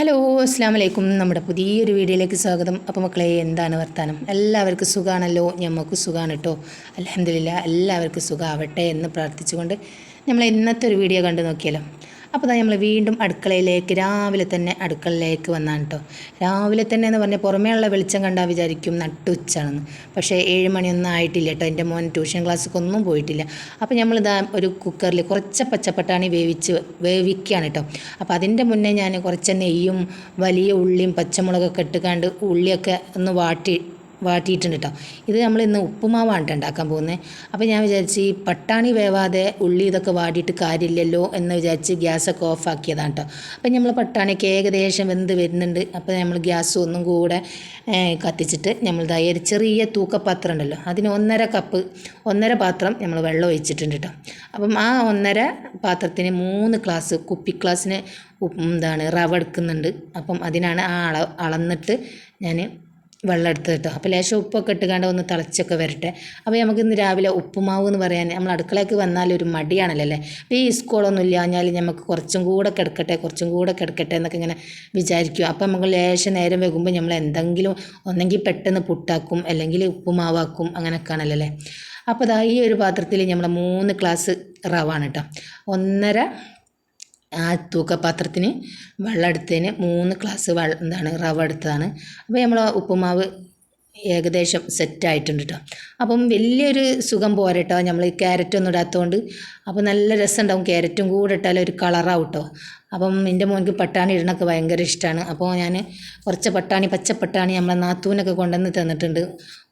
അസ്സാം വലൈക്കും നമ്മുടെ പുതിയൊരു വീഡിയോയിലേക്ക് സ്വാഗതം. അപ്പോൾ മക്കളെ എന്താണ് വർത്താനം? എല്ലാവർക്കും സുഖമാണല്ലോ ഞമ്മക്ക് സുഖമാണ് കേട്ടോ അലഹമില്ല എല്ലാവർക്കും സുഖമാവട്ടെ എന്ന് പ്രാർത്ഥിച്ചുകൊണ്ട് നമ്മൾ ഇന്നത്തെ ഒരു വീഡിയോ കണ്ടു നോക്കിയാലോ. അപ്പോൾ നമ്മൾ വീണ്ടും അടുക്കളയിലേക്ക് രാവിലെ തന്നെ അടുക്കളയിലേക്ക് വന്നാണ് കേട്ടോ രാവിലെ തന്നെ എന്ന് പറഞ്ഞാൽ പുറമേയുള്ള വെളിച്ചം കണ്ടാൽ വിചാരിക്കും നട്ടുച്ചാണെന്ന് പക്ഷേ ഏഴ് മണിയൊന്നും ആയിട്ടില്ല കേട്ടോ എന്റെ മോൻ ട്യൂഷൻ ക്ലാസ്സിക്കൊന്നും പോയിട്ടില്ല. അപ്പോൾ നമ്മൾ ഇതാ ഒരു കുക്കറിൽ കുറച്ച് പച്ചപ്പട്ടാണി വേവിച്ച് വേവിക്കുകയാണ് കേട്ടോ അപ്പോൾ അതിന്റെ മുന്നേ ഞാൻ കുറച്ച് നെയ്യും വലിയ ഉള്ളിയും പച്ചമുളകൊക്കെ ഇട്ടുകാണ്ട് ഉള്ളിയൊക്കെ ഒന്ന് വാട്ടി വാട്ടിയിട്ടുണ്ട് കേട്ടോ ഇത് നമ്മൾ ഇന്ന് ഉപ്പുമാവാണ് ഉണ്ടാക്കാൻ പോകുന്നത്. അപ്പോൾ ഞാൻ വിചാരിച്ച് ഈ പട്ടാണി വേവാതെ ഉള്ളി ഇതൊക്കെ വാടിയിട്ട് കാര്യമില്ലല്ലോ എന്ന് വിചാരിച്ച് ഗ്യാസൊക്കെ ഓഫാക്കിയതാണ് കേട്ടോ അപ്പോൾ നമ്മൾ പട്ടാണിയൊക്കെ ഏകദേശം വെന്ത് വരുന്നുണ്ട്. അപ്പോൾ നമ്മൾ ഗ്യാസ് ഒന്നും കൂടെ കത്തിച്ചിട്ട് നമ്മൾ ഒരു ചെറിയ തൂക്കപാത്രം ഉണ്ടല്ലോ അതിന് ഒന്നര കപ്പ് ഒന്നര പാത്രം നമ്മൾ വെള്ളം ഒഴിച്ചിട്ടുണ്ട് കേട്ടോ അപ്പം ആ ഒന്നര പാത്രത്തിന് മൂന്ന് ഗ്ലാസ് കുപ്പി ഗ്ലാസ്സിന് എന്താണ് റവ എടുക്കുന്നുണ്ട്. അപ്പം അതിനാണ് ആ അള അളന്നിട്ട് ഞാൻ വെള്ളം എടുത്ത് കേട്ടോ. അപ്പോൾ ലേശം ഉപ്പൊക്കെ ഇട്ടുകൊണ്ട് ഒന്ന് തിളച്ചൊക്കെ വരട്ടെ. അപ്പോൾ നമുക്ക് ഇന്ന് രാവിലെ ഉപ്പുമാവ് എന്ന് പറയാൻ നമ്മൾ അടുക്കളയ്ക്ക് വന്നാൽ ഒരു മടിയാണല്ലോ അല്ലേ? അപ്പോൾ ഈ സ്കൂളൊന്നും ഇല്ലാഞ്ഞാൽ നമുക്ക് കുറച്ചും കൂടെ കിടക്കട്ടെ കുറച്ചും കൂടെ കിടക്കട്ടെ എന്നൊക്കെ ഇങ്ങനെ വിചാരിക്കും അപ്പോൾ നമുക്ക് ലേശം നേരം വൈകുമ്പോൾ നമ്മൾ എന്തെങ്കിലും ഒന്നെങ്കിൽ പെട്ടെന്ന് പുട്ടാക്കും അല്ലെങ്കിൽ ഉപ്പുമാവാക്കും അങ്ങനെയൊക്കെ ആണല്ലോ അല്ലേ? അപ്പോൾ ദാ ഈ ഒരു പാത്രത്തിൽ നമ്മൾ മൂന്ന് ഗ്ലാസ് റവാണ് കേട്ടോ. ഒന്നര ആ തൂക്കപാത്രത്തിന് വെള്ളം എടുത്തതിന് മൂന്ന് ഗ്ലാസ് എന്താണ് റവ എടുത്തതാണ്. അപ്പോൾ നമ്മൾ ഉപ്പുമാവ് ഏകദേശം സെറ്റായിട്ടുണ്ട് കേട്ടോ അപ്പം വലിയൊരു സുഖം പോരട്ടോ നമ്മൾ ഈ ക്യാരറ്റ് ഒന്നും ഇടാത്തതുകൊണ്ട് അപ്പം നല്ല രസമുണ്ടാവും ക്യാരറ്റും കൂടെ ഇട്ടാൽ ഒരു കളറാവും കേട്ടോ അപ്പം എന്റെ മോനിക്ക് പട്ടാണി ഇടണൊക്കെ ഭയങ്കര ഇഷ്ടമാണ് അപ്പോൾ ഞാൻ കുറച്ച് പട്ടാണി പച്ചപ്പട്ടാണി നമ്മളെ നാത്തൂനൊക്കെ കൊണ്ടുവന്ന് തന്നിട്ടുണ്ട്.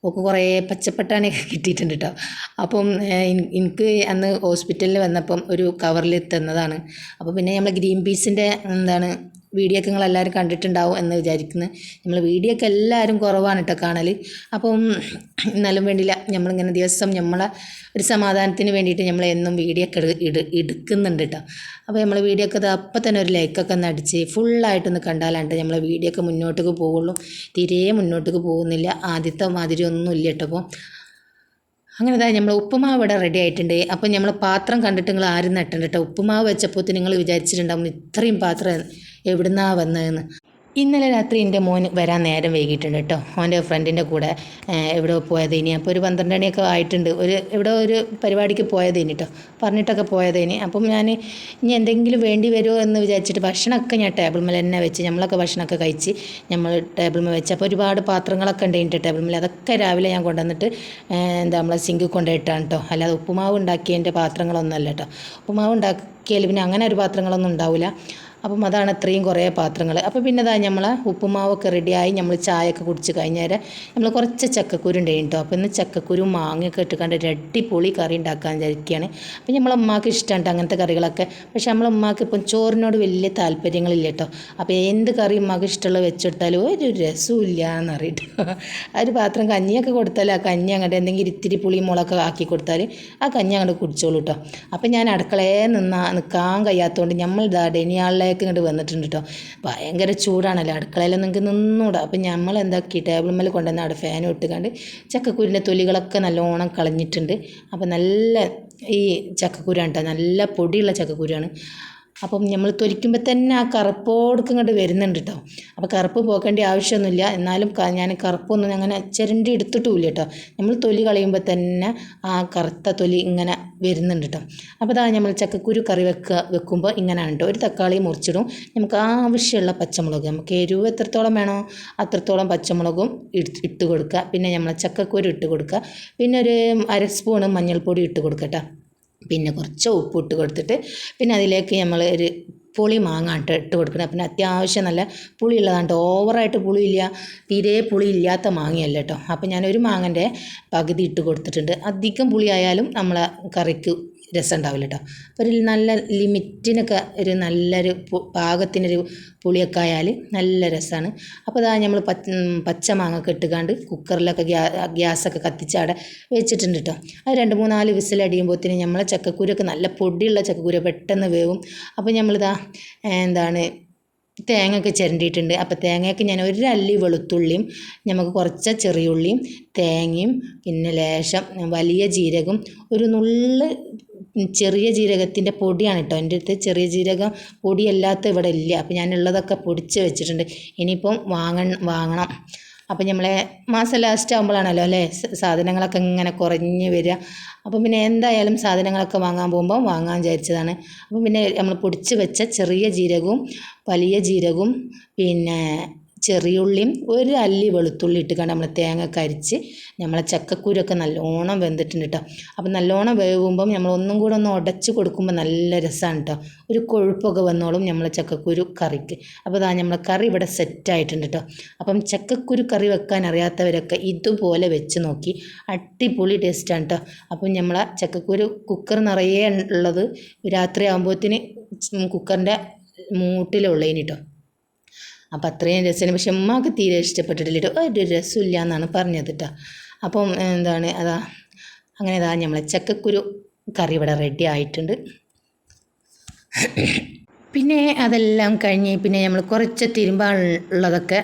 ഒക്കെ കുറേ പച്ചപ്പട്ടാണിയൊക്കെ കിട്ടിയിട്ടുണ്ട് കേട്ടോ അപ്പം എനിക്ക് അന്ന് ഹോസ്പിറ്റലിൽ വന്നപ്പം ഒരു കവറിൽ തന്നതാണ്. അപ്പോൾ പിന്നെ നമ്മൾ ഗ്രീൻ പീസിന്റെ എന്താണ് വീഡിയോ ഒക്കെ നിങ്ങളെല്ലാവരും കണ്ടിട്ടുണ്ടാവും എന്ന് വിചാരിക്കുന്നു. നമ്മൾ വീഡിയോ ഒക്കെ എല്ലാവരും കുറവാണ് കേട്ടോ കാണൽ അപ്പം എന്നാലും വേണ്ടിയില്ല. നമ്മളിങ്ങനെ ദിവസം നമ്മളെ ഒരു സമാധാനത്തിന് വേണ്ടിയിട്ട് നമ്മൾ എന്നും വീഡിയോ ഒക്കെ ഇട എടുക്കുന്നുണ്ട് കേട്ടോ അപ്പോൾ നമ്മൾ വീഡിയോ ഒക്കെ അപ്പം തന്നെ ഒരു ലൈക്കൊക്കെ ഒന്ന് അടിച്ച് ഫുള്ളായിട്ടൊന്ന് കണ്ടാലാണ്ട് നമ്മളെ വീഡിയോ ഒക്കെ മുന്നോട്ടേക്ക് പോകുള്ളൂ തീരെ മുന്നോട്ടേക്ക് പോകുന്നില്ല. ആദ്യത്തെ മാതിരി ഒന്നും ഇല്ല കേട്ടോ അപ്പോൾ അങ്ങനെ തന്നെ നമ്മൾ ഉപ്പുമാവ് ഇവിടെ റെഡി ആയിട്ടുണ്ട്. അപ്പം നമ്മൾ പാത്രം കണ്ടിട്ട് നിങ്ങൾ ആരും നട്ടുണ്ട് കേട്ടോ ഉപ്പുമാവ് വെച്ചപ്പോൾ നിങ്ങൾ വിചാരിച്ചിട്ടുണ്ടാവും ഇത്രയും പാത്രം എവിടുന്നാ വന്നതെന്ന്. ഇന്നലെ രാത്രി എന്റെ മോൻ വരാൻ നേരം വൈകിട്ടുണ്ട് കേട്ടോ. അവന്റെ ഫ്രണ്ടിന്റെ കൂടെ എവിടെ പോയത് പോയതേനി അപ്പോൾ ഒരു പന്ത്രണ്ട് മണിയൊക്കെ ആയിട്ടുണ്ട്. ഒരു എവിടെ ഒരു പരിപാടിക്ക് പോയത് ഇനി കേട്ടോ. പറഞ്ഞിട്ടൊക്കെ പോയത് ഇനി. അപ്പം ഞാൻ ഇനി എന്തെങ്കിലും വേണ്ടി വരുമോ എന്ന് വിചാരിച്ചിട്ട് ഭക്ഷണമൊക്കെ ഞാൻ ടേബിൾ മേൽ തന്നെ വെച്ച് നമ്മളൊക്കെ ഭക്ഷണമൊക്കെ കഴിച്ച് നമ്മൾ ടേബിൾ മേൽ വെച്ച്. അപ്പോൾ ഒരുപാട് പാത്രങ്ങളൊക്കെ ഉണ്ട് ടേബിൾ മേൽ അതൊക്കെ രാവിലെ ഞാൻ കൊണ്ടുവന്നിട്ട് എന്താ നമ്മളെ സിങ്ക് കൊണ്ടുപോയിട്ടാണ് കേട്ടോ. അല്ലാതെ ഉപ്പുമാവ് ഉണ്ടാക്കിയതിന്റെ പാത്രങ്ങളൊന്നുമല്ല കേട്ടോ. ഉപ്പുമാവ് ഉണ്ടാക്കിയാൽ പിന്നെ അങ്ങനെ ഒരു പാത്രങ്ങളൊന്നും ഉണ്ടാവില്ല. അപ്പം അതാണ് അത്രയും കുറേ പാത്രങ്ങൾ അപ്പോൾ പിന്നെ ഇതാ നമ്മൾ ഉപ്പുമാവൊക്കെ റെഡിയായി നമ്മൾ ചായയൊക്കെ കുടിച്ച് കഴിഞ്ഞാൽ നമ്മൾ കുറച്ച് ചക്കക്കുരു ഉണ്ടായി കേട്ടോ അപ്പോൾ ഇന്ന് ചക്കക്കുരു മാങ്ങയൊക്കെ ഇട്ടുകൊണ്ട് രട്ടി അടിപൊളി കറി ഉണ്ടാക്കാൻ വിചാരിക്കുകയാണ് അപ്പോൾ നമ്മളെ ഉമ്മാക്ക് ഇഷ്ടമുണ്ട് അങ്ങനത്തെ കറികളൊക്കെ. പക്ഷേ നമ്മളെ ഉമ്മാക്ക് ഇപ്പം ചോറിനോട് വലിയ താല്പര്യങ്ങളില്ല കേട്ടോ അപ്പോൾ എന്ത് കറി ഉമ്മാക്ക് ഇഷ്ടമുള്ള വെച്ചിട്ടാലും ഒരു രസവും ഇല്ല എന്നറിയിട്ട് ആ ഒരു പാത്രം കഞ്ഞിയൊക്കെ കൊടുത്താൽ ആ കഞ്ഞി അങ്ങോട്ട് എന്തെങ്കിലും ഇത്തിരി പുളി മുളകൊക്കെ ആക്കി കൊടുത്താൽ ആ കഞ്ഞി അങ്ങോട്ട് കുടിച്ചോളൂ കേട്ടോ അപ്പം ഞാൻ അടുക്കളയെ നിന്നാ നിൽക്കാൻ കഴിയാത്തതുകൊണ്ട് നമ്മൾ ഇതാ ഡെനിയാളിലേക്ക് ഇങ്ങോട്ട് വന്നിട്ടുണ്ട് കേട്ടോ ഭയങ്കര ചൂടാണല്ലോ അടുക്കളയിലൊന്നും നിങ്ങൾക്ക് നിന്നൂടാ. അപ്പം നമ്മൾ എന്താക്കി ടേബിൾ മേൽ കൊണ്ടുവന്ന് അവിടെ ഫാനും ഇട്ടുകൊണ്ട് ചക്കക്കുരിന്റെ തൊലികളൊക്കെ നല്ലോണം കളഞ്ഞിട്ടുണ്ട്. അപ്പം നല്ല ഈ ചക്കക്കുരാണ് കേട്ടോ നല്ല പൊടിയുള്ള ചക്കക്കുരാണ് അപ്പം നമ്മൾ തൊലിക്കുമ്പോൾ തന്നെ ആ കറുപ്പോടൊക്കെ ഇങ്ങോട്ട് വരുന്നുണ്ട് കേട്ടോ അപ്പോൾ കറുപ്പ് പോക്കേണ്ട ആവശ്യമൊന്നുമില്ല. എന്നാലും ഞാൻ കറുപ്പൊന്നും അങ്ങനെ ചിരണ്ടി എടുത്തിട്ടുമില്ല കേട്ടോ നമ്മൾ തൊലി കളയുമ്പോൾ തന്നെ ആ കറുത്ത തൊലി ഇങ്ങനെ വരുന്നുണ്ട് കേട്ടോ അപ്പോൾ അതാ നമ്മൾ ചക്കക്കുരു കറി വെക്കുക വെക്കുമ്പോൾ ഇങ്ങനെയാണ് കേട്ടോ ഒരു തക്കാളി മുറിച്ചിടും. നമുക്ക് ആവശ്യമുള്ള പച്ചമുളക് നമുക്ക് എരിവ് എത്രത്തോളം വേണോ അത്രത്തോളം പച്ചമുളകും ഇട്ട് കൊടുക്കുക. പിന്നെ നമ്മൾ ചക്കക്കുരു ഇട്ട് കൊടുക്കുക. പിന്നെ ഒരു അര സ്പൂണ് മഞ്ഞൾപ്പൊടി ഇട്ട് കൊടുക്കുക കേട്ടോ പിന്നെ കുറച്ച് ഉപ്പ് ഇട്ട് കൊടുത്തിട്ട് പിന്നെ അതിലേക്ക് നമ്മൾ ഒരു പുളി മാങ്ങ ഇട്ട് ഇട്ട് കൊടുക്കണം. പിന്നെ അത്യാവശ്യം നല്ല പുളി ഉള്ളതാണ് കേട്ടോ ഓവറായിട്ട് പുളിയില്ല തീരെ പുളി ഇല്ലാത്ത മാങ്ങയല്ല കേട്ടോ. അപ്പോൾ ഞാനൊരു മാങ്ങന്റെ പകുതി ഇട്ട് കൊടുത്തിട്ടുണ്ട്. അധികം പുളിയായാലും നമ്മളെ കറിക്ക് രസം ഉണ്ടാവില്ല കേട്ടോ അപ്പോൾ ഒരു നല്ല ലിമിറ്റിനൊക്കെ ഒരു നല്ലൊരു പാകത്തിനൊരു പുളിയൊക്കെ ആയാൽ നല്ല രസമാണ് അപ്പോൾ ഇതാ നമ്മൾ പച്ച പച്ച മാങ്ങ ഇട്ടുകാണ്ട് കുക്കറിലൊക്കെ ഗ്യാ ഗ്യാസൊക്കെ കത്തിച്ച് അവിടെ വെച്ചിട്ടുണ്ട് കേട്ടോ അത് രണ്ട് മൂന്നാൽ വിസിലടിയുമ്പോഴത്തേന് നമ്മളെ ചക്കക്കുരൊക്കെ നല്ല പൊടിയുള്ള ചക്കക്കുര പെട്ടെന്ന് വേവും. അപ്പോൾ നമ്മളിതാ എന്താണ് തേങ്ങ ഒക്കെ ചിരണ്ടിയിട്ടുണ്ട്. അപ്പോൾ തേങ്ങയൊക്കെ ഞാൻ ഒരു അല്ലി വെളുത്തുള്ളിയും നമുക്ക് കുറച്ച് ചെറിയുള്ളിയും തേങ്ങയും പിന്നെ ലേശം വലിയ ജീരകം ഒരു നുള്ള് ചെറിയ ജീരകത്തിന്റെ പൊടിയാണ് കേട്ടോ. എന്റെ അടുത്ത് ചെറിയ ജീരകം പൊടിയല്ലാത്ത ഇവിടെ ഇല്ല. അപ്പോൾ ഞാനുള്ളതൊക്കെ പൊടിച്ച് വെച്ചിട്ടുണ്ട്. ഇനിയിപ്പം വാങ്ങ വാങ്ങണം. അപ്പം നമ്മളെ മാസം ലാസ്റ്റ് ആകുമ്പോഴാണല്ലോ അല്ലേ? സാധനങ്ങളൊക്കെ ഇങ്ങനെ കുറഞ്ഞ് വരിക. അപ്പം പിന്നെ എന്തായാലും സാധനങ്ങളൊക്കെ വാങ്ങാൻ പോകുമ്പോൾ വാങ്ങാൻ വിചാരിച്ചതാണ്. അപ്പം പിന്നെ നമ്മൾ പൊടിച്ച് വെച്ച ചെറിയ ജീരകവും വലിയ ജീരകവും പിന്നെ ചെറിയുള്ളിയും ഒരു അല്ലി വെളുത്തുള്ളി ഇട്ട് കണ്ട് നമ്മൾ തേങ്ങ കരിച്ച് നമ്മളെ ചക്കക്കുരൊക്കെ നല്ലോണം വെന്തിട്ടുണ്ട് കേട്ടോ അപ്പം നല്ലോണം വേവുമ്പം നമ്മൾ ഒന്നും കൂടെ ഒന്ന് ഉടച്ച് കൊടുക്കുമ്പോൾ നല്ല രസമാണ് കേട്ടോ ഒരു കൊഴുപ്പൊക്കെ വന്നോളും നമ്മളെ ചക്കക്കുരു കറിക്ക്. അപ്പോൾ ഇതാ നമ്മളെ കറി ഇവിടെ സെറ്റായിട്ടുണ്ട് കേട്ടോ അപ്പം ചക്കക്കുരു കറി വെക്കാൻ അറിയാത്തവരൊക്കെ ഇതുപോലെ വെച്ച് നോക്കി. അടിപൊളി ടേസ്റ്റാണ് കേട്ടോ അപ്പം നമ്മളെ ചക്കക്കുരു കുക്കർ നിറയെ ഉള്ളത് രാത്രി ആകുമ്പോഴത്തേന് കുക്കറിന്റെ മൂട്ടിലുള്ളതിന് കേട്ടോ അപ്പം അത്രയും രസമാണ് പക്ഷെ ഉമ്മാക്ക് തീരെ ഇഷ്ടപ്പെട്ടിട്ടില്ല ഒരു രസമില്ല എന്നാണ് പറഞ്ഞത് കേട്ടോ. അപ്പം എന്താണ് അതാ അങ്ങനെ ഇതാ നമ്മളെ ചക്കക്കുരു കറി ഇവിടെ റെഡി ആയിട്ടുണ്ട്. പിന്നെ അതെല്ലാം കഴിഞ്ഞ് പിന്നെ നമ്മൾ കുറച്ച് തിരുമ്പാനുള്ളതൊക്കെ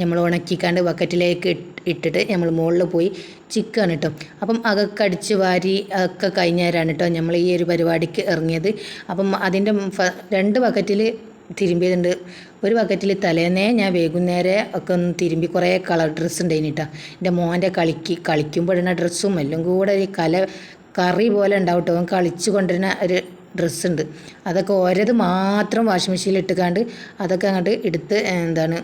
നമ്മൾ ഉണക്കിക്കാണ്ട് ബക്കറ്റിലേക്ക് ഇട്ടിട്ട് നമ്മൾ മുകളിൽ പോയി ചിക്കൻ കേട്ടോ. അപ്പം അതൊക്കെ അടിച്ച് വാരി ഒക്കെ കഴിഞ്ഞേരാണ് കേട്ടോ നമ്മൾ ഈ ഒരു പരിപാടിക്ക് ഇറങ്ങിയത്. അപ്പം അതിന്റെ രണ്ട് ബക്കറ്റിൽ തിരുമ്പിയതുണ്ട് ഒരു ബക്കറ്റിൽ തലേന്നേ ഞാൻ വൈകുന്നേരം ഒക്കെ ഒന്ന് തിരുമ്പി കുറേ കളർ ഡ്രസ്സ് ഉണ്ടായിന് കേട്ടോ എന്റെ മോന്റെ കളിക്ക് കളിക്കുമ്പോഴുള്ള ഡ്രസ്സും എല്ലാം കൂടെ ഒരു കല കറി പോലെ ഉണ്ടാവും കേട്ടോ കളിച്ച് കൊണ്ടുവരുന്ന ഒരു ഡ്രസ്സ് ഉണ്ട് അതൊക്കെ ഓരത് മാത്രം വാഷിംഗ് മെഷീനിൽ ഇട്ടുകാണ്ട് അതൊക്കെ അങ്ങോട്ട് എടുത്ത് എന്താണ്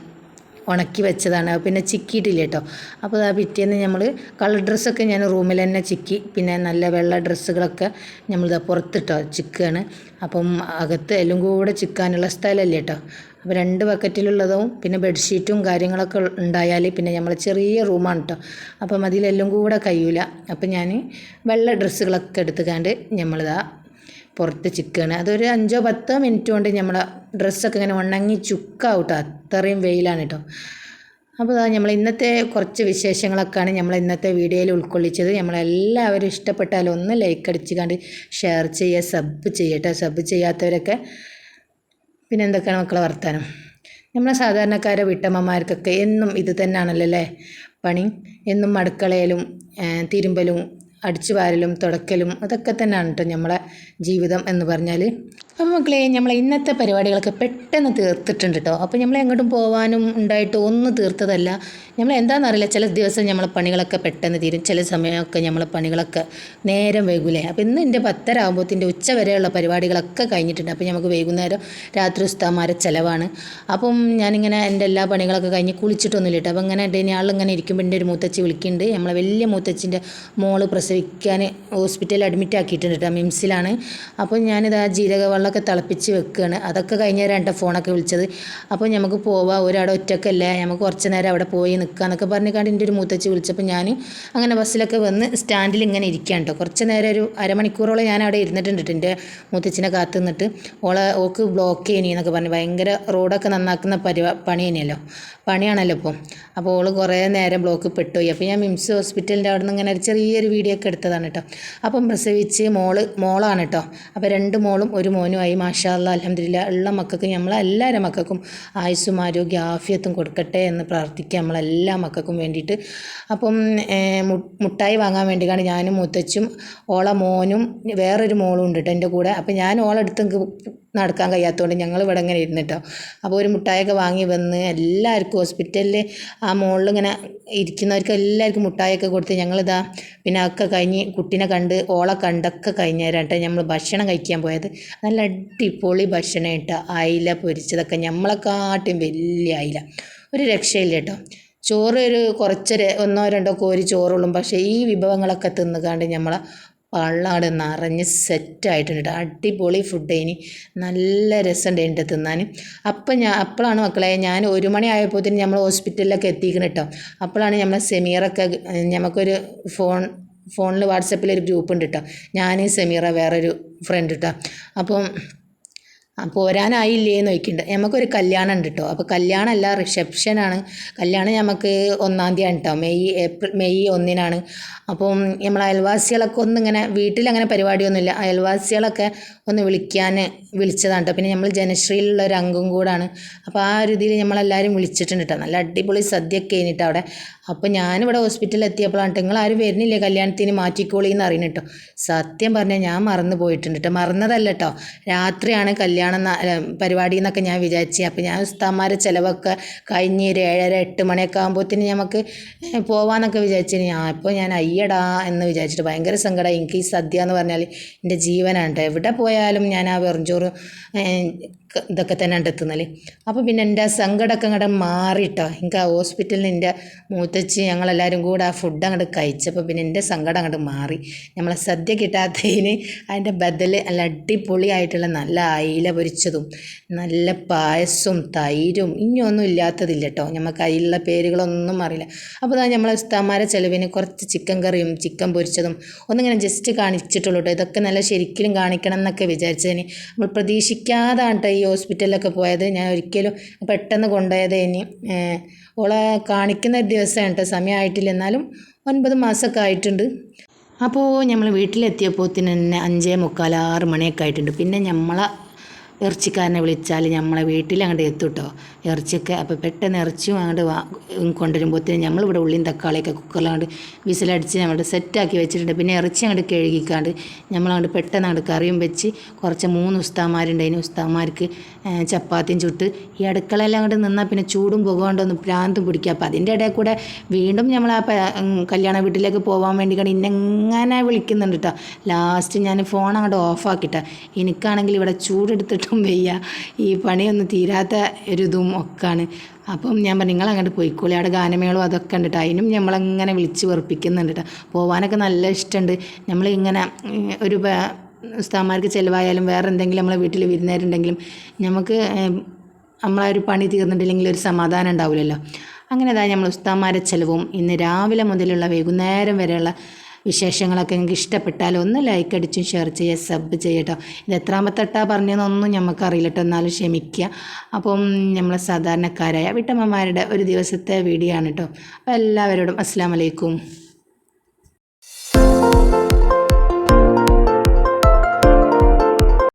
ഉണക്കി വെച്ചതാണ്. പിന്നെ ചിക്കിയിട്ടില്ല കേട്ടോ. അപ്പോൾ ആ പിറ്റേന്ന് നമ്മൾ കളർ ഡ്രസ്സൊക്കെ ഞാൻ റൂമിൽ തന്നെ ചിക്കി. പിന്നെ നല്ല വെള്ള ഡ്രസ്സുകളൊക്കെ നമ്മളിതാ പുറത്തിട്ടോ ചിക്കുകയാണ് അപ്പം അകത്ത് എല്ലാം കൂടെ ചിക്കാനുള്ള സ്ഥലമല്ലേ കേട്ടോ. അപ്പോൾ രണ്ട് ബക്കറ്റിലുള്ളതും പിന്നെ ബെഡ്ഷീറ്റും കാര്യങ്ങളൊക്കെ ഉണ്ടായാൽ പിന്നെ നമ്മൾ ചെറിയ റൂമാണ് കേട്ടോ. അപ്പം അതിലെല്ലാം കൂടെ കഴിയൂല. അപ്പം ഞാൻ വെള്ള ഡ്രസ്സുകളൊക്കെ എടുത്തുകൊണ്ട് നമ്മളിതാ പുറത്ത് ചിക്കുകയാണ് അതൊരു അഞ്ചോ പത്തോ മിനിറ്റ് കൊണ്ട് നമ്മളെ ഡ്രസ്സൊക്കെ ഇങ്ങനെ ഉണങ്ങി ചുക്കാവും കേട്ടോ അത്രയും വെയിലാണ് കേട്ടോ അപ്പോൾ നമ്മൾ ഇന്നത്തെ കുറച്ച് വിശേഷങ്ങളൊക്കെയാണ് നമ്മൾ ഇന്നത്തെ വീഡിയോയിൽ ഉൾക്കൊള്ളിച്ചത്. നമ്മളെല്ലാവരും ഇഷ്ടപ്പെട്ടാലും ഒന്ന് ലൈക്ക് അടിച്ച് കണ്ട് ഷെയർ ചെയ്യുക സബ് ചെയ്യട്ടെ സബ് ചെയ്യാത്തവരൊക്കെ പിന്നെ എന്തൊക്കെയാണ് മക്കളെ വർത്താനം? നമ്മളെ സാധാരണക്കാരെ വീട്ടമ്മമാർക്കൊക്കെ എന്നും ഇത് തന്നെയാണല്ലോ അല്ലേ? പണി. എന്നും അടുക്കളയിലും തിരുമ്പലും അടിച്ചു വാരലും തുടക്കലും അതൊക്കെ തന്നെയാണ് കേട്ടോ നമ്മളെ ജീവിതം എന്ന് പറഞ്ഞാൽ അപ്പോൾ മക്കളെ നമ്മൾ ഇന്നത്തെ പരിപാടികളൊക്കെ പെട്ടെന്ന് തീർത്തിട്ടുണ്ട് കേട്ടോ അപ്പോൾ നമ്മൾ എങ്ങോട്ടും പോകാനും ഉണ്ടായിട്ട് ഒന്നും തീർത്തതല്ല. നമ്മൾ എന്താണെന്നറിയില്ല ചില ദിവസം നമ്മൾ പണികളൊക്കെ പെട്ടെന്ന് തീരും. ചില സമയമൊക്കെ നമ്മൾ പണികളൊക്കെ നേരം വൈകൂലേ. അപ്പോൾ ഇന്ന് എന്റെ പത്തര ആകുമ്പോഴത്തിന്റെ ഉച്ച വരെയുള്ള പരിപാടികളൊക്കെ കഴിഞ്ഞിട്ടുണ്ട്. അപ്പോൾ നമുക്ക് വൈകുന്നേരം രാത്രി ഉസ്താമാരെ ചിലവാണ്. അപ്പം ഞാനിങ്ങനെ എന്റെ എല്ലാ പണികളൊക്കെ കഴിഞ്ഞ് കുളിച്ചിട്ടൊന്നുമില്ല കേട്ടോ അപ്പോൾ ഇങ്ങനെ ഡേ ആളിങ്ങനെ ഇരിക്കുമ്പോൾ എന്റെ ഒരു മൂത്തച്ചി വിളിക്കുന്നുണ്ട് നമ്മളെ വലിയ മൂത്തച്ചിന്റെ മോൾ പ്രസവിക്കാൻ ഹോസ്പിറ്റലിൽ അഡ്മിറ്റ് ആക്കിയിട്ടുണ്ട് കേട്ടോ മിംസിലാണ്. അപ്പോൾ ഞാനിത് ആ ജീരക വെള്ളമൊക്കെ തിളപ്പിച്ച് വെക്കുകയാണ് അതൊക്കെ രണ്ട ഫോണൊക്കെ വിളിച്ചത്. അപ്പോൾ നമുക്ക് പോവാം. ഒരാടെ ഒറ്റക്കല്ലേ. നമുക്ക് കുറച്ച് നേരം അവിടെ പോയി നിൽക്കാന്നൊക്കെ പറഞ്ഞ് കണ്ട് എന്റെ ഒരു മൂത്തച്ചി വിളിച്ചപ്പോൾ ഞാൻ അങ്ങനെ ബസ്സിലൊക്കെ വന്ന് സ്റ്റാൻഡിൽ ഇങ്ങനെ ഇരിക്കുകയാണ് കേട്ടോ. കുറച്ച് നേരം ഒരു അരമണിക്കൂറോളം ഞാൻ അവിടെ ഇരുന്നിട്ടുണ്ട് ട്ടോ എന്റെ മൂത്തച്ചിനെ കാത്തു നിന്നിട്ട്. ഓളെ ഓക്ക് ബ്ലോക്ക് ചെയ്യണി എന്നൊക്കെ പറഞ്ഞ്. ഭയങ്കര റോഡൊക്കെ നന്നാക്കുന്ന പരിപാ പണി തന്നെയല്ലോ. പണിയാണല്ലോ ഇപ്പോൾ അപ്പോൾ ഓൾ കുറേ നേരം ബ്ലോക്ക് പെട്ടുപോയി. അപ്പോൾ ഞാൻ മിംസ് ഹോസ്പിറ്റലിന്റെ അവിടെ നിന്ന് ഇങ്ങനെ ഒരു ചെറിയൊരു വീഡിയോ ഒക്കെ എടുത്തതാണ് കേട്ടോ. അപ്പം പ്രസവിച്ച് മോൾ മോളാണ് കേട്ടോ. അപ്പോൾ രണ്ട് മോളും ഒരു മോനുമായി മാഷാല്ല അലഹമില്ല ഉള്ള മക്കൾക്കും നമ്മളെല്ലാവരും മക്കൾക്കും ആയുസ്സും ആരോഗ്യ ആഫിയത്തും കൊടുക്കട്ടെ എന്ന് പ്രാർത്ഥിക്കുക നമ്മളെല്ലാ മക്കൾക്കും വേണ്ടിയിട്ട്. അപ്പം മുട്ടായി വാങ്ങാൻ വേണ്ടിയാണ് ഞാനും മുത്തച്ചും ഓള മോനും വേറൊരു മോളും ഉണ്ട് കേട്ടോ എന്റെ കൂടെ. അപ്പം ഞാൻ ഓളെടുത്ത് നടക്കാൻ കഴിയാത്തതുകൊണ്ട് ഞങ്ങൾ ഇവിടെ ഇങ്ങനെ ഇരുന്നിട്ടോ. അപ്പോൾ ഒരു മുട്ടായൊക്കെ വാങ്ങി വന്ന് എല്ലാവർക്കും ഹോസ്പിറ്റലിൽ ആ മുകളിൽ ഇങ്ങനെ ഇരിക്കുന്നവർക്ക് എല്ലാവർക്കും മുട്ടായൊക്കെ കൊടുത്ത് ഞങ്ങളിതാ പിന്നെ ഒക്കെ കഴിഞ്ഞ് കുട്ടീനെ കണ്ട് ഓളെ കണ്ടൊക്കെ കഴിഞ്ഞേരം കേട്ടോ നമ്മൾ ഭക്ഷണം കഴിക്കാൻ പോയത്. നല്ല അടിപൊളി ഭക്ഷണം കേട്ടോ. അയില പൊരിച്ചതൊക്കെ നമ്മളെക്കാട്ടും വലിയ അയില. ഒരു രക്ഷയില്ല കേട്ടോ ചോറ് ഒരു കുറച്ചൊരു ഒന്നോ രണ്ടോ കോരി ചോറുള്ളും. പക്ഷേ ഈ വിഭവങ്ങളൊക്കെ തിന്നുകാണ്ട് നമ്മളെ പള്ളാട് നിറഞ്ഞ് സെറ്റായിട്ടുണ്ട്. അടിപൊളി ഫുഡ് ഇനി നല്ല രസമുണ്ട് എന്റെ തിന്നാൻ അപ്പം ഞാൻ അപ്പോഴാണ് മക്കളെ ഞാൻ ഒരു മണി ആയപ്പോഴത്തേന് നമ്മൾ ഹോസ്പിറ്റലിലൊക്കെ എത്തിക്കണം കേട്ടോ അപ്പോഴാണ് നമ്മളെ സെമീറൊക്കെ നമുക്കൊരു ഫോൺ ഫോണിൽ വാട്സപ്പിൽ ഒരു ഗ്രൂപ്പ് ഉണ്ട് കേട്ടോ ഞാൻ സെമീറ വേറൊരു ഫ്രണ്ട് കേട്ടോ അപ്പം ആ, പോരാനായില്ലേന്ന് ചോദിക്കുന്നുണ്ട് നമുക്കൊരു കല്യാണം ഉണ്ട് കേട്ടോ അപ്പോൾ കല്യാണമല്ല റിസപ്ഷനാണ് കല്യാണം നമുക്ക് ഒന്നാം തീയതി കേട്ടോ മെയ് ഏപ്രിൽ മെയ് ഒന്നിനാണ്. അപ്പം നമ്മൾ അയൽവാസികളൊക്കെ ഒന്നിങ്ങനെ വീട്ടിലങ്ങനെ പരിപാടിയൊന്നുമില്ല. അയൽവാസികളൊക്കെ ഒന്ന് വിളിക്കാൻ വിളിച്ചതാണ് കേട്ടോ പിന്നെ നമ്മൾ ജനശ്രീയിലുള്ള ഒരു അംഗം കൂടാണ്. അപ്പോൾ ആ ഒരു ഇതിൽ നമ്മളെല്ലാവരും വിളിച്ചിട്ടുണ്ട് കേട്ടോ നല്ല അടിപൊളി സദ്യയൊക്കെ കഴിഞ്ഞിട്ട് അവിടെ. അപ്പോൾ ഞാനിവിടെ ഹോസ്പിറ്റലിൽ എത്തിയപ്പോഴാണ് നിങ്ങൾ ആരും വരുന്നില്ലേ? കല്യാണത്തിന് മാറ്റിക്കോളി എന്ന് അറിയണം കേട്ടോ സത്യം പറഞ്ഞാൽ ഞാൻ മറന്നു പോയിട്ടുണ്ട് കേട്ടോ മറന്നതല്ല കേട്ടോ രാത്രിയാണ് കല്യാണം പരിപാടി എന്നൊക്കെ ഞാൻ വിചാരിച്ചു. അപ്പോൾ ഞാൻ ഉസ്താമാരെ ചിലവൊക്കെ കഴിഞ്ഞ് ഒരു ഏഴര എട്ട് മണിയൊക്കെ ആകുമ്പോഴത്തേന് നമുക്ക് പോവാന്നൊക്കെ വിചാരിച്ചു ഞാൻ അപ്പോൾ ഞാൻ അയ്യടാ എന്ന് വിചാരിച്ചിട്ട് ഭയങ്കര സങ്കടം എനിക്ക് ഈ സദ്യ എന്ന് പറഞ്ഞാൽ എന്റെ ജീവനാണ് കേട്ടോ എവിടെ പോയാലും ഞാൻ ആ വെറുംചോറ് ഇതൊക്കെ തന്നെ കണ്ടെത്തുന്നത് അപ്പോൾ പിന്നെ എന്റെ സങ്കടമൊക്കെ അങ്ങോട്ട് മാറിയിട്ടോ എനിക്ക് ആ ഹോസ്പിറ്റലിൽ എന്റെ മൂത്തച്ചി ഞങ്ങളെല്ലാവരും കൂടെ ആ ഫുഡ് അങ്ങോട്ട് കഴിച്ചപ്പോൾ പിന്നെ എന്റെ സങ്കടം അങ്ങോട്ട് മാറി. നമ്മളെ സദ്യ കിട്ടാത്തതിന് അതിന്റെ ബദൽ നല്ല അടിപൊളിയായിട്ടുള്ള നല്ല അയില പൊരിച്ചതും നല്ല പായസവും തൈരും ഇനിയൊന്നും ഇല്ലാത്തതില്ല കേട്ടോ നമുക്ക് അതിലുള്ള പേരുകളൊന്നും അറിയില്ല. അപ്പോൾ അതാ നമ്മളെ ഉസ്താമാരെ ചിലവിന് കുറച്ച് ചിക്കൻ കറിയും ചിക്കൻ പൊരിച്ചതും ഒന്നിങ്ങനെ ജസ്റ്റ് കാണിച്ചിട്ടുള്ളൂ കേട്ടോ ഇതൊക്കെ നല്ല ശരിക്കും കാണിക്കണം എന്നൊക്കെ വിചാരിച്ചതിന് നമ്മൾ പ്രതീക്ഷിക്കാതാണ് ഈ ഹോസ്പിറ്റലിലൊക്കെ പോയത്. ഞാൻ ഒരിക്കലും പെട്ടെന്ന് കൊണ്ടുപോയത് ഇനി ഓളെ കാണിക്കുന്ന ഒരു ദിവസമാണ് കേട്ടോ. സമയമായിട്ടില്ല. എന്നാലും ഒൻപത് മാസമൊക്കെ ആയിട്ടുണ്ട്. അപ്പോൾ നമ്മൾ വീട്ടിലെത്തിയപ്പോൾ തന്നെ അഞ്ചേ മുക്കാൽ ആറ് മണിയൊക്കെ ആയിട്ടുണ്ട്. പിന്നെ നമ്മളെ ഇറച്ചിക്കാരനെ വിളിച്ചാൽ നമ്മളെ വീട്ടിൽ അങ്ങോട്ട് എത്തും കേട്ടോ ഇറച്ചിയൊക്കെ അപ്പോൾ പെട്ടെന്ന് ഇറച്ചിയും അങ്ങോട്ട് കൊണ്ടുവരുമ്പോഴത്തേന് നമ്മളിവിടെ ഉള്ളിയും തക്കാളിയൊക്കെ കുക്കറിലങ്ങോട്ട് വിസിലടിച്ച് നമ്മളുടെ സെറ്റാക്കി വെച്ചിട്ടുണ്ട്. പിന്നെ ഇറച്ചി അങ്ങോട്ട് കഴുകിക്കാണ്ട് നമ്മളങ്ങോട്ട് പെട്ടെന്ന് അങ്ങോട്ട് കറിയും വെച്ച് കുറച്ച് മൂന്ന് ഉസ്താമാരുണ്ടായിന് ഉസ്താമാർക്ക് ഏഹ്, ചപ്പാത്തിയും ചുട്ട് ഈ അടുക്കളയെല്ലാം അങ്ങോട്ട് നിന്നാൽ പിന്നെ ചൂടും പുക ഒന്ന് പ്രാന്തും പിടിക്കുക അപ്പോൾ അതിന്റെ ഇടയിൽ കൂടെ വീണ്ടും നമ്മൾ ആ കല്യാണ വീട്ടിലേക്ക് പോകാൻ വേണ്ടി കണ്ട് ഇന്നെങ്ങനെ വിളിക്കുന്നുണ്ട് കേട്ടോ ലാസ്റ്റ് ഞാൻ ഫോൺ അങ്ങോട്ട് ഓഫാക്കിട്ട എനിക്കാണെങ്കിൽ ഇവിടെ ചൂടെടുത്തിട്ടും വയ്യ. ഈ പണിയൊന്നും തീരാത്ത ഒരു ഇതും ഒക്കെയാണ് അപ്പം ഞാൻ പറഞ്ഞു നിങ്ങൾ അങ്ങോട്ട് പോയിക്കോളി. അവിടെ ഗാനമേളും അതൊക്കെ ഉണ്ട് കേട്ടോ അതിനും നമ്മളങ്ങനെ വിളിച്ച് വെറുപ്പിക്കുന്നുണ്ട് കേട്ടോ പോകാനൊക്കെ നല്ല ഇഷ്ടമുണ്ട് നമ്മളിങ്ങനെ ഒരു ഉസ്താമാർക്ക് ചിലവായാലും വേറെ എന്തെങ്കിലും നമ്മളെ വീട്ടിൽ വിരുന്നേരുണ്ടെങ്കിലും നമുക്ക് നമ്മളെ ഒരു പണി തീർന്നിട്ടില്ലെങ്കിൽ ഒരു സമാധാനം ഉണ്ടാവില്ലല്ലോ അങ്ങനെ അതായത് നമ്മൾ ഉസ്താമാരെ ചിലവും ഇന്ന് രാവിലെ മുതലുള്ള വൈകുന്നേരം വരെയുള്ള വിശേഷങ്ങളൊക്കെ നിങ്ങൾക്ക് ഇഷ്ടപ്പെട്ടാൽ ഒന്ന് ലൈക്ക് അടിച്ചും ഷെയർ ചെയ്യുക സബ് ചെയ്യട്ടോ ഇത് എത്രാമത്തെ തട്ടാ പറഞ്ഞതെന്നൊന്നും നമുക്കറിയില്ല കേട്ടോ എന്നാലും ക്ഷമിക്കുക. അപ്പം നമ്മൾ സാധാരണക്കാരായ വീട്ടമ്മമാരുടെ ഒരു ദിവസത്തെ വീഡിയോ ആണ് കേട്ടോ അപ്പോൾ എല്ലാവരോടും അസ്സാം വലൈക്കും